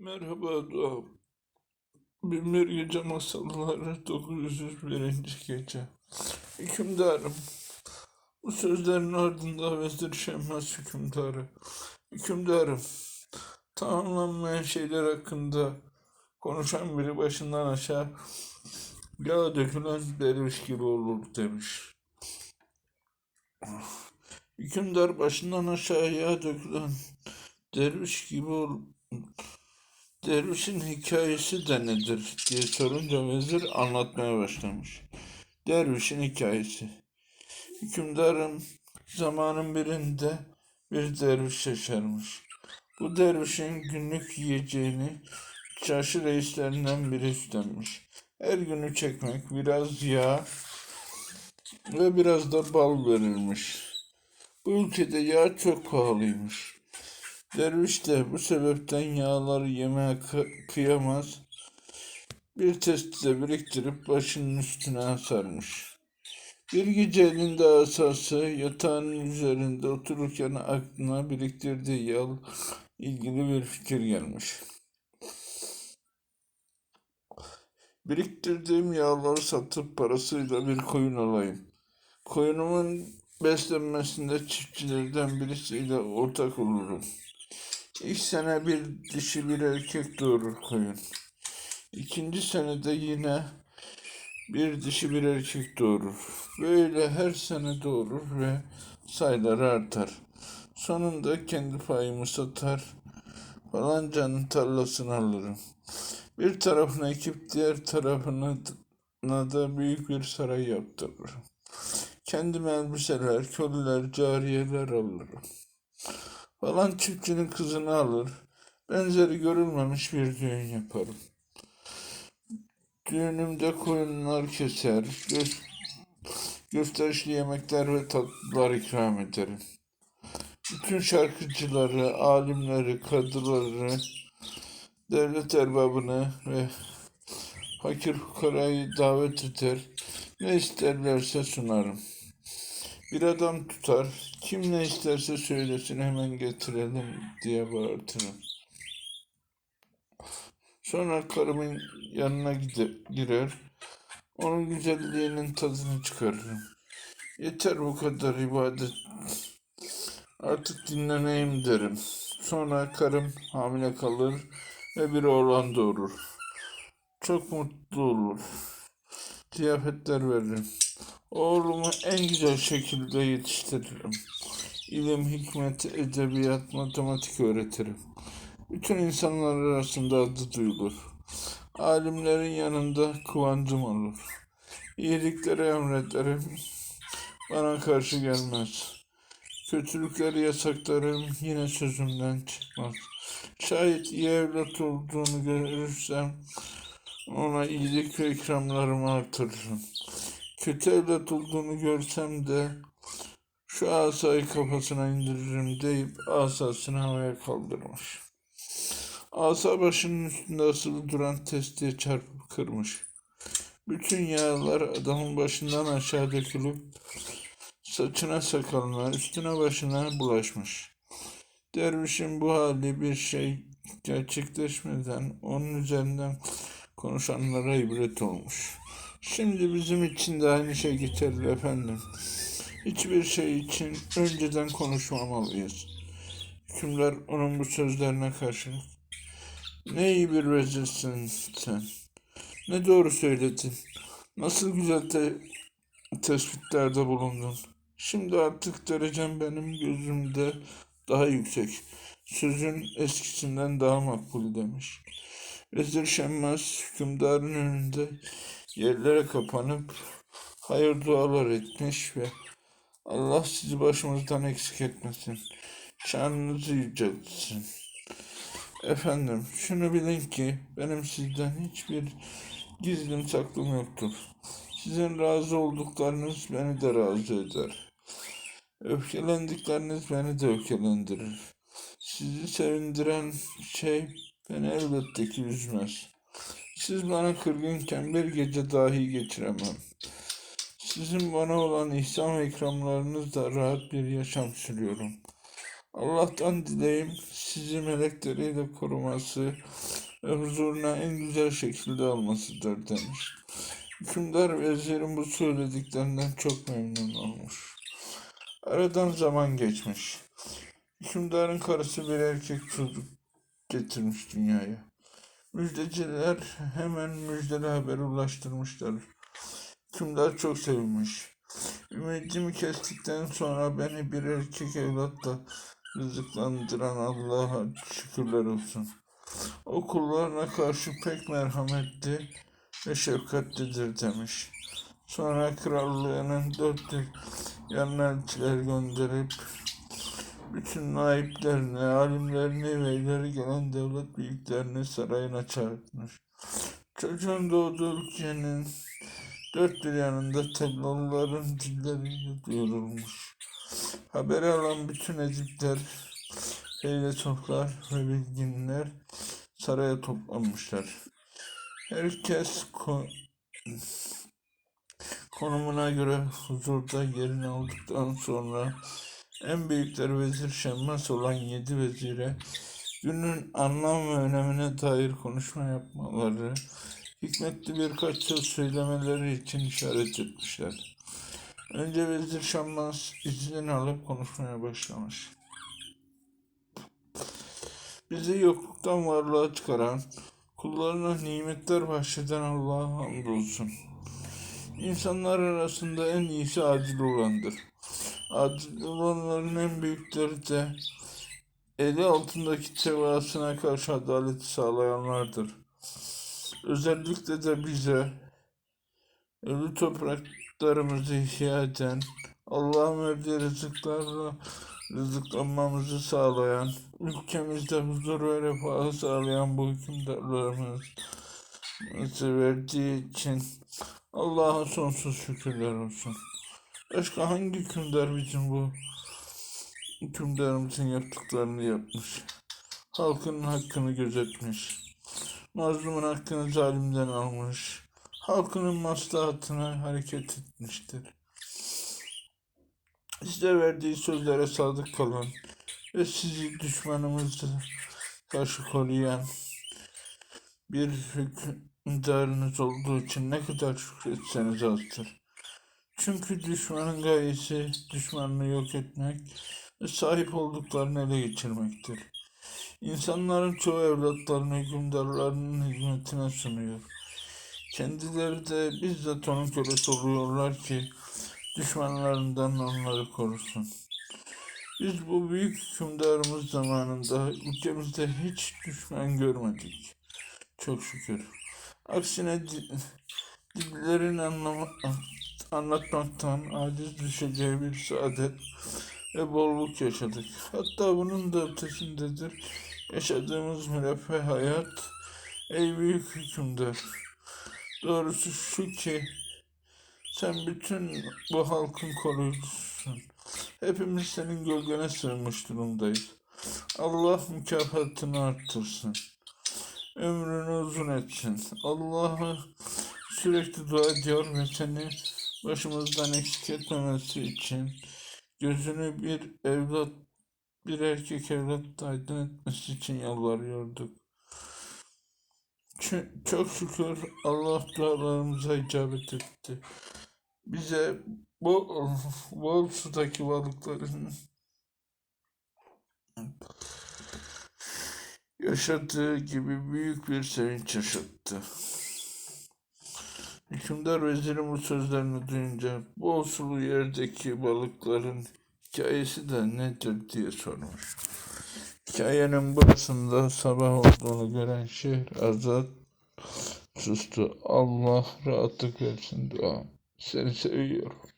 Merhaba Doğa. Binbir Gece Masalları 901. Gece. Hükümdarım, bu sözlerin ardında Vezir Şemmaz hükümdarı. Hükümdarım, tamamlanmayan şeyler hakkında konuşan biri başından aşağı yağ dökülen derviş gibi olur demiş. Hükümdar başından aşağı yağ dökülen derviş gibi ol Dervişin hikayesi de nedir diye sorunca vezir anlatmaya başlamış. Dervişin hikayesi. Hükümdarın zamanın birinde bir derviş yaşarmış. Bu dervişin günlük yiyeceğini çarşı reislerinden biri üstlenmiş. Her günü çekmek, biraz yağ ve biraz da bal verilmiş. Bu ülkede yağ çok pahalıymış. Derviş de bu sebepten yağları yemeye kı- kıyamaz. Bir testide biriktirip başının üstüne asarmış. Bir gece elinde asası yatağının üzerinde otururken aklına biriktirdiği yağ ilgili bir fikir gelmiş. Biriktirdiğim yağları satıp parasıyla bir koyun alayım. Koyunumun beslenmesinde çiftçilerden birisiyle ortak olurum. İlk sene bir dişi bir erkek doğurur koyun. İkinci senede yine bir dişi bir erkek doğurur. Böyle her sene doğurur ve sayıları artar. Sonunda kendi payımı satar, falancanın tarlasını alırım. Bir tarafına ekip diğer tarafına da büyük bir saray yaptırırım. Kendime elbiseler, köleler, cariyeler alırım falan çiftçinin kızını alır. Benzeri görülmemiş bir düğün yaparım. Düğünümde koyunlar keser, gö gösterişli yemekler ve tatlılar ikram ederim. Bütün şarkıcıları, alimleri, kadıları, devlet erbabını ve fakir fukarayı davet eder, ne isterlerse sunarım. Bir adam tutar, kim ne isterse söylesin hemen getirelim diye bağırtırım. Sonra karımın yanına girer, onun güzelliğinin tadını çıkarırım. Yeter bu kadar ibadet, artık dinleneyim derim. Sonra karım hamile kalır ve bir oğlan doğurur. Çok mutlu olur. Ziyafetler veririm. Oğlumu en güzel şekilde yetiştiririm. İlim, hikmet, edebiyat, matematik öğretirim. Bütün insanlar arasında adı duyulur. Alimlerin yanında kıvancım olur. İyilikleri emrederim. Bana karşı gelmez. Kötülükleri yasaklarım yine sözümden çıkmaz. Şayet iyi evlat olduğunu görürsem ona iyilik ve ikramlarımı artırırım. Kötü evlat olduğunu görsem de şu asayı kafasına indiririm deyip asasını havaya kaldırmış. Asa başının üstünde asılı duran testiye çarpıp kırmış. Bütün yağlar adamın başından aşağı dökülüp saçına sakalına, üstüne başına bulaşmış. Dervişin bu hali bir şey gerçekleşmeden onun üzerinden konuşanlara ibret olmuş. Şimdi bizim için de aynı şey geçerli efendim. Hiçbir şey için önceden konuşmamalıyız. Hükümdar onun bu sözlerine karşı ne iyi bir vezirsin sen. Ne doğru söyledin. Nasıl güzel te tespitlerde bulundun. Şimdi artık derecem benim gözümde daha yüksek. Sözün eskisinden daha makbul demiş. Vezir Şemmaz hükümdarın önünde yerlere kapanıp hayır dualar etmiş ve Allah sizi başımızdan eksik etmesin. Şanınızı yüceltsin. Efendim, şunu bilin ki benim sizden hiçbir gizlim saklım yoktur. Sizin razı olduklarınız beni de razı eder. Öfkelendikleriniz beni de öfkelendirir. Sizi sevindiren şey beni elbette ki üzmez. Siz bana kırgınken bir gece dahi geçiremem. Sizin bana olan ihsan ve ikramlarınızla rahat bir yaşam sürüyorum. Allah'tan dileyim sizi melekleriyle koruması ve huzuruna en güzel şekilde almasıdır demiş. Hükümdar vezirin bu söylediklerinden çok memnun olmuş. Aradan zaman geçmiş. Hükümdarın karısı bir erkek çocuk getirmiş dünyaya. Müjdeciler hemen müjdeli haberi ulaştırmışlar. Hükümdar çok sevinmiş. Ümidimi kestikten sonra beni bir erkek evlatla rızıklandıran Allah'a şükürler olsun. O kullarına karşı pek merhametli ve şefkatlidir demiş. Sonra krallığının dört yanına elçiler gönderip bütün naiplerini, alimlerini ve ileri gelen devlet büyüklerini sarayına çağırtmış. Çocuğun doğduğu ülkenin dört bir yanında teblalıların dilleriyle duyurulmuş. Haberi alan bütün Edipler, Heylesoflar ve bilginler saraya toplanmışlar. Herkes ko- konumuna göre huzurda yerini aldıktan sonra en büyükleri vezir Şemmas olan yedi vezire günün anlam ve önemine dair konuşma yapmaları, hikmetli birkaç söz söylemeleri için işaret etmişler. Önce vezir Şemmas izin alıp konuşmaya başlamış. Bizi yokluktan varlığa çıkaran, kullarına nimetler bahşeden Allah'a hamdolsun. İnsanlar arasında en iyisi adil olandır. Adil olanların en büyükleri de eli altındaki tevasına karşı adaleti sağlayanlardır. Özellikle de bize ölü topraklarımızı ihya eden, Allah'ın verdiği rızıklarla rızıklanmamızı sağlayan, ülkemizde huzur ve refahı sağlayan bu hükümdarlarımızı verdiği için Allah'a sonsuz şükürler olsun. Başka hangi hükümdar bizim bu hükümdarımızın yaptıklarını yapmış? Halkın hakkını gözetmiş. Mazlumun hakkını zalimden almış. Halkının maslahatına hareket etmiştir. Size verdiği sözlere sadık kalın ve sizi düşmanımızı karşı koruyan bir hükümdarınız olduğu için ne kadar şükretseniz azdır. Çünkü düşmanın gayesi düşmanını yok etmek ve sahip olduklarını ele geçirmektir. İnsanların çoğu evlatlarını hükümdarlarının hizmetine sunuyor. Kendileri de bizzat onun kölesi oluyorlar ki düşmanlarından onları korusun. Biz bu büyük hükümdarımız zamanında ülkemizde hiç düşman görmedik. Çok şükür. Aksine di- dillerin anlama, anlatmaktan aciz düşeceği bir saadet ve bolluk yaşadık. Hatta bunun da ötesindedir. Yaşadığımız müreffeh hayat, ey büyük hükümdar. Doğrusu şu ki sen bütün bu halkın koruyucusun. Hepimiz senin gölgene sığınmış durumdayız. Allah mükafatını arttırsın. Ömrünü uzun etsin. Allah'a sürekli dua ediyor ve seni başımızdan eksik etmemesi için gözünü bir evlat, bir erkek evlat aydın etmesi için yalvarıyorduk. Çok şükür Allah dualarımıza icabet etti. Bize bol, bol sudaki balıkların yaşadığı gibi büyük bir sevinç yaşattı. Hükümdar vezirin bu sözlerini duyunca bol sulu yerdeki balıkların hikayesi de nedir diye sormuş. Hikayenin burasında sabah olduğunu gören Şehrazat sustu. Allah rahatlık versin dua. Seni seviyorum.